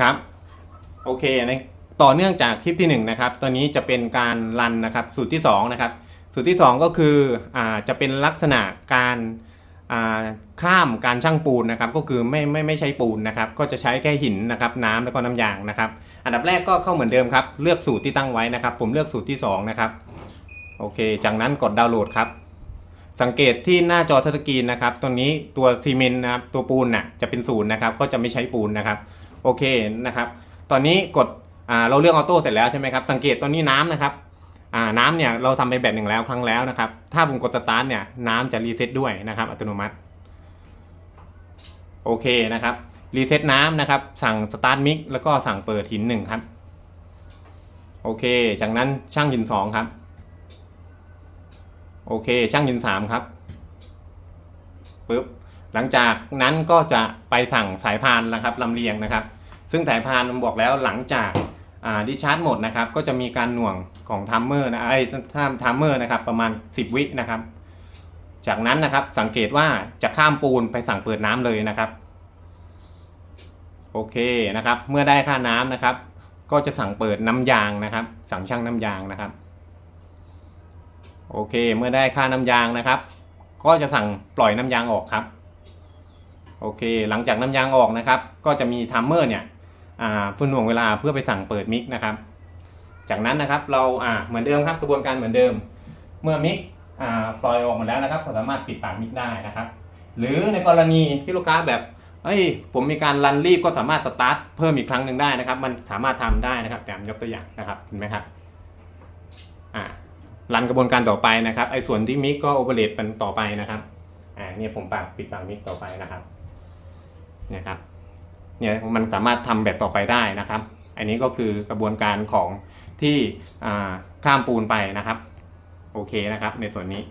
ครับ โอเคนะต่อเนื่องจากคลิปที่1นะครับตัวนี้จะเป็นการรันนะครับ สูตรที่2นะครับ สูตรที่ 2 ก็คืออ่าจะเป็นลักษณะการอ่าข้ามการช่างปูนนะครับ ก็คือไม่ไม่ไม่ใช้ปูนนะครับ ก็จะใช้แค่หินนะครับ น้ำแล้วก็น้ำยางนะครับ อันดับแรกก็เข้าเหมือนเดิมครับ เลือกสูตรที่ตั้งไว้นะครับ ผมเลือกสูตรที่2นะครับ โอเค จากนั้นกดดาวน์โหลดครับ สังเกตที่หน้าจอทัชสกรีนนะครับตัวนี้ตัวซีเมนต์นะครับ ตัวปูนน่ะจะเป็นศูนย์นะครับ ก็จะไม่ใช้ปูนนะครับ โอเคนะครับตอนนี้กดเราเลือกออโต้เสร็จแล้วใช่ไหมครับสังเกตตอนนี้น้ำนะครับน้ำเนี่ยเราทำไปแบบหนึ่งแล้วครั้งแล้วนะครับ ถ้าผมกดสตาร์ทเนี่ยน้ำจะรีเซ็ตด้วยนะครับอัตโนมัติโอเคนะครับรีเซ็ตน้ำนะครับ สั่งสตาร์ทมิกแล้วก็สั่งเปิดหินหนึ่งครับ โอเค จากนั้นช่างหินสองครับ โอเค ช่างหินสามครับปึ๊บหลังจากนั้นก็จะไปสั่งสายพานนะครับลำเลียงนะครับ ซึ่งสายพานผมบอกแล้วหลังจากดิชาร์จหมดนะครับก็จะมีการหน่วงของทัมเมอร์นะไอ้ถ้าทัมเมอร์นะครับประมาณ 10 วินะครับ จากนั้นนะครับสังเกตว่าจะข้ามปูนไปสั่งเปิดน้ำเลยนะครับ โอเคนะครับเมื่อได้ค่าน้ำนะครับ ก็จะสั่งเปิดน้ำยางนะครับ สั่งช่างน้ำยางนะครับ โอเคเมื่อได้ค่าน้ำยางนะครับ ก็จะสั่งปล่อยน้ำยางออกครับ โอเค หลังจากน้ำยางออกนะครับ ก็จะมีทัมเมอร์เนี่ย เพื่อหน่วงเวลาเพื่อไปสั่งเปิดมิกนะครับ จากนั้นนะครับเราเหมือนเดิมครับกระบวนการเหมือนเดิม เมื่อมิกปล่อยออกมาแล้วนะครับก็สามารถปิดปากมิกได้นะครับ หรือในกรณีที่ลูกค้าแบบเอ้ยผมมีการรันรีบก็สามารถสตาร์ทเพิ่มอีกครั้งหนึ่งได้นะครับ มันสามารถทำได้นะครับ แต่ยกตัวอย่างนะครับเห็นไหมครับอ่ารันกระบวนการต่อไปนะครับไอ้ส่วนที่มิกก็โอเปเรตเป็นต่อไปนะครับอ่าเนี่ยผมปากปิดปากมิกต่อไปนะครับเนี่ยครับ เนี่ยมันสามารถทำแบบต่อไปได้นะครับ อันนี้ก็คือกระบวนการของที่ข้ามปูนไปนะครับ โอเคนะครับในส่วนนี้